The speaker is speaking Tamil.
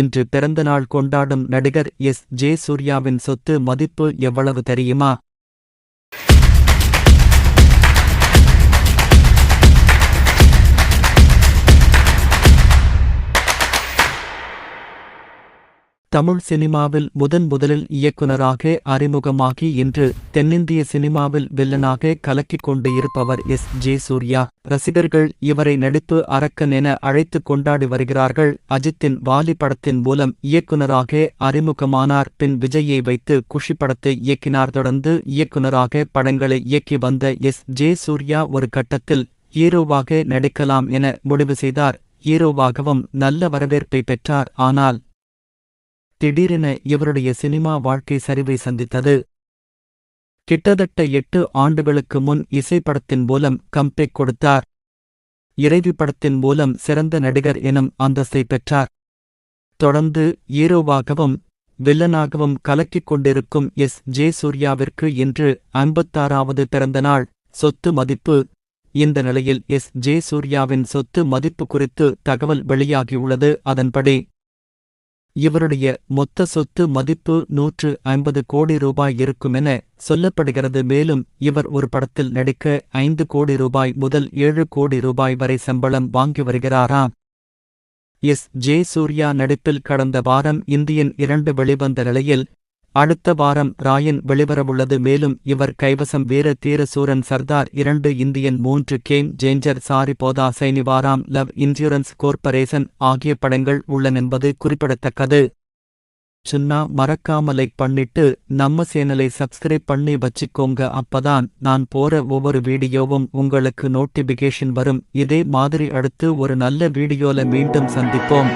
இன்று பிறந்தநாள் கொண்டாடும் நடிகர் எஸ். ஜே. சூர்யாவின் சொத்து மதிப்பு எவ்வளவு தெரியுமா? தமிழ் சினிமாவில் முதன் முதலில் இயக்குனராக அறிமுகமாகி இன்று தென்னிந்திய சினிமாவில் வில்லனாக கலக்கிக் கொண்டு இருப்பவர் எஸ். ஜே. சூர்யா. ரசிகர்கள் இவரை நடிப்பு அரக்கன் என அழைத்து கொண்டாடி வருகிறார்கள். அஜித்தின் வாலி படத்தின் மூலம் இயக்குனராக அறிமுகமானார். பின் விஜயை வைத்து குஷி படத்தை இயக்கினார். தொடர்ந்து இயக்குனராக படங்களை இயக்கி வந்த எஸ். ஜே. சூர்யா ஒரு கட்டத்தில் ஹீரோவாக நடிக்கலாம் என முடிவு செய்தார். ஹீரோவாகவும் நல்ல வரவேற்பை பெற்றார். ஆனால் திடீரென இவருடைய சினிமா வாழ்க்கை சரிவை சந்தித்தது. கிட்டத்தட்ட எட்டு ஆண்டுகளுக்கு முன் இசைப்படத்தின் மூலம் கம்பேக் கொடுத்தார். இறைவி படத்தின் மூலம் சிறந்த நடிகர் எனும் அந்தஸ்தை பெற்றார். தொடர்ந்து ஹீரோவாகவும் வில்லனாகவும் கலக்கிக் கொண்டிருக்கும் எஸ். ஜே. சூர்யாவிற்கு இன்று ஐம்பத்தாறாவது பிறந்தநாள் சொத்து மதிப்பு. இந்த நிலையில் எஸ். ஜே. சூர்யாவின் சொத்து மதிப்பு குறித்து தகவல் வெளியாகியுள்ளது. அதன்படி இவருடைய மொத்த சொத்து மதிப்பு நூற்று ஐம்பது கோடி ரூபாய் இருக்குமென சொல்லப்படுகிறது. மேலும் இவர் ஒரு படத்தில் நடிக்க ஐந்து கோடி ரூபாய் முதல் ஏழு கோடி ரூபாய் வரை சம்பளம் வாங்கி வருகிறாராம். எஸ். ஜே. சூர்யா நடிப்பில் கடந்த வாரம் இந்தியன் இரண்டு வெளிவந்த நிலையில் அடுத்த வாரம் ராயன் வெளிவரவுள்ளது மேலும் இவர் கைவசம் வீர தீர சூரன் சர்தார் இரண்டு இந்தியன் மூன்று கேம் ஜேஞ்சர் சாரி போதா சைனிவாராம் லவ் இன்சூரன்ஸ் கோர்ப்பரேஷன் ஆகிய படங்கள் உள்ளனென்பது குறிப்பிடத்தக்கது. சுன்னா மறக்காம லைக் பண்ணிட்டு நம்ம சேனலை சப்ஸ்கிரைப் பண்ணி வச்சுக்கோங்க. அப்பதான் நான் போற ஒவ்வொரு வீடியோவும் உங்களுக்கு நோட்டிபிகேஷன் வரும். இதே மாதிரி அடுத்து ஒரு நல்ல வீடியோல மீண்டும் சந்திப்போம்.